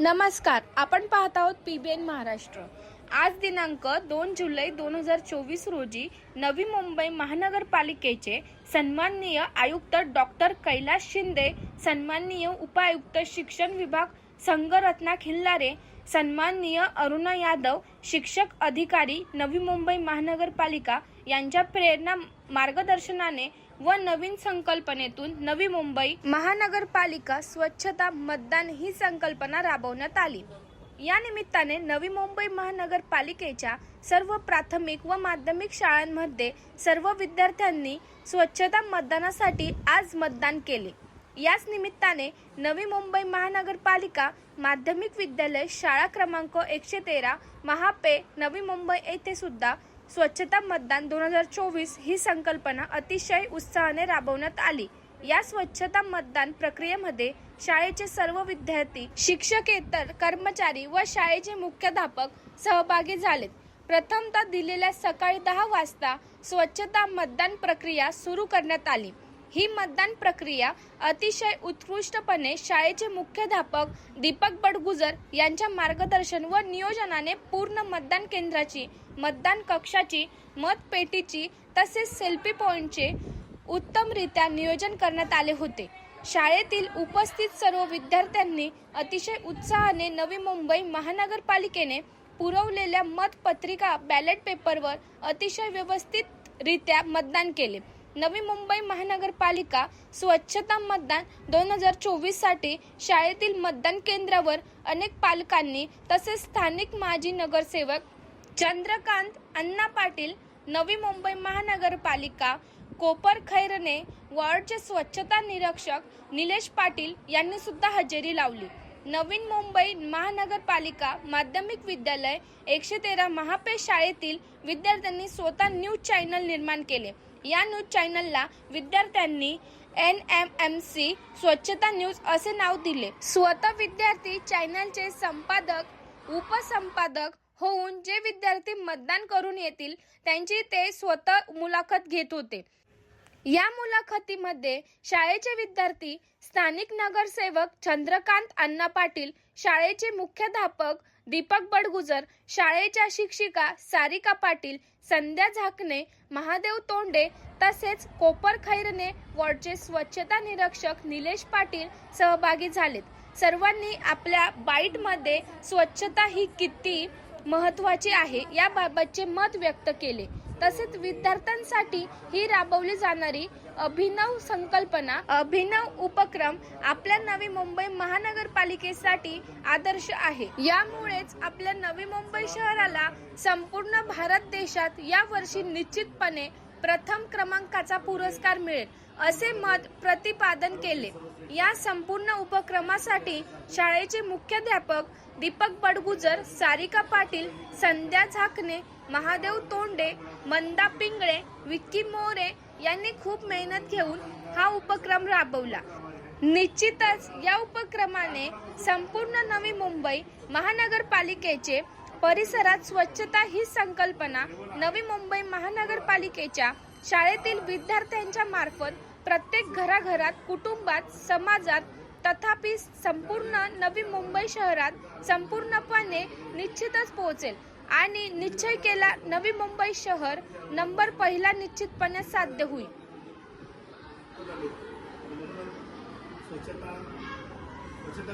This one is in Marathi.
नमस्कार आपण पाहत आहोत पीबीएन महाराष्ट्र. आज दिनांक दोन जुलै दोन हजार चोवीस रोजी नवी मुंबई महानगरपालिकेचे सन्माननीय आयुक्त डॉक्टर कैलास शिंदे सन्माननीय उपायुक्त शिक्षण विभाग संघरत्ना खिल्लारे सन्माननीय अरुणा यादव शिक्षक अधिकारी नवी मुंबई महानगरपालिका यांच्या प्रेरणा मार्गदर्शनाने व नवीन संकल्पनेतून नवी मुंबई महानगरपालिका स्वच्छता मतदान ही संकल्पना राबवण्यात आली. या निमित्ताने नवी मुंबई महानगरपालिकेच्या सर्व प्राथमिक व माध्यमिक शाळांमध्ये सर्व विद्यार्थ्यांनी स्वच्छता मतदानासाठी आज मतदान केले. याच निमित्ताने नवी मुंबई महानगरपालिका माध्यमिक विद्यालय शाळा क्रमांक एकशे तेरा महापे नवी मुंबई येथे सुद्धा स्वच्छता मतदान दोन हजार चोवीस ही संकल्पना अतिशय उत्साहाने राबवण्यात आली. या स्वच्छता मतदान प्रक्रियेमध्ये शाळेचे सर्व विद्यार्थी शिक्षकेतर कर्मचारी व शाळेचे मुख्याध्यापक सहभागी झालेत. प्रथमतः दिलेल्या सकाळी दहा वाजता स्वच्छता मतदान प्रक्रिया सुरू करण्यात आली. ही मतदान प्रक्रिया अतिशय उत्कृष्टपणे शाळेचे मुख्याध्यापक दीपक बडगुजर यांच्या मार्गदर्शन व नियोजनाने पूर्ण मतदान केंद्राची मतदान कक्षाची मतपेटीची तसेच सेल्फी पॉईंटचे उत्तमरित्या नियोजन करण्यात आले होते. शाळेतील उपस्थित सर्व विद्यार्थ्यांनी अतिशय उत्साहाने नवी मुंबई महानगरपालिकेने पुरवलेल्या मतपत्रिका बॅलेट पेपरवर अतिशय व्यवस्थितरित्या मतदान केले. नवी मुंबई महानगरपालिका स्वच्छता मतदान दोन हजार चोवीससाठी शाळेतील मतदान केंद्रावर अनेक पालकांनी तसेच स्थानिक माजी नगरसेवक चंद्रकांत अण्णा पाटील नवी मुंबई महानगरपालिका कोपर खैरने वॉर्डचे स्वच्छता निरीक्षक निलेश पाटील यांनी सुद्धा हजेरी लावली. नवीन मुंबई महानगरपालिका माध्यमिक विद्यालय एकशे तेरा महापे शाळेतील विद्यार्थ्यांनी स्वतः न्यूज चॅनल निर्माण केले. या न्यूज चॅनलला विद्यार्थ्यांनी एन एम एम सी स्वच्छता न्यूज असे नाव दिले. स्वतः विद्यार्थी चॅनलचे संपादक उपसंपादक होऊन जे विद्यार्थी मतदान करून येतील त्यांची ते स्वतः मुलाखत घेत होते. या मुलाखतीमध्ये शाळेचे विद्यार्थी स्थानिक नगरसेवक चंद्रकांत अण्णा पाटील शाळेचे मुख्याध्यापक दीपक बडगुजर शाळेच्या शिक्षिका सारिका पाटील संध्या झाकणे महादेव तोंडे तसेच कोपर खैरने वॉर्डचे स्वच्छता निरीक्षक निलेश पाटील सहभागी झालेत. सर्वांनी आपल्या बाईटमध्ये स्वच्छता ही किती महत्त्वाचे आहे. याबाबतचे मत व्यक्त केले. तसेच विद्यार्थ्यांसाठी ही राबवली जाणारी अभिनव संकल्पना अभिनव उपक्रम आपल्या नवी मुंबई महानगरपालिकेसाठी आदर्श आहे. यामुळेच आपल्या नवी मुंबई शहराला संपूर्ण भारत देशात या वर्षी निश्चितपणे प्रथम क्रमांकाचा पुरस्कार मिळेल. असे मत प्रतिपादन केले. या संपूर्ण उपक्रमासाठी शाळेचे मुख्याध्यापक दीपक बडगुजर सारिका पाटील संध्या झाकणे महादेव तोंडे मंदा पिंगळे विक्की मोरे यांनी खूप मेहनत घेऊन हा उपक्रम राबवला. निश्चितच या उपक्रमाने संपूर्ण नवी मुंबई महानगरपालिकेचे परिसरात स्वच्छता ही संकल्पना नवी मुंबई महानगरपालिकेच्या शाळेतील विद्यार्थ्यांच्या मार्फत प्रत्येक घराघरात कुटुंबात समाजात तथापि संपूर्ण नवी मुंबई शहरात संपूर्णपणे निश्चितच पोहोचेल. आणि निश्चय केला नवी मुंबई शहर नंबर पहिला निश्चितपणे साध्य होईल. स्वच्छता स्वच्छता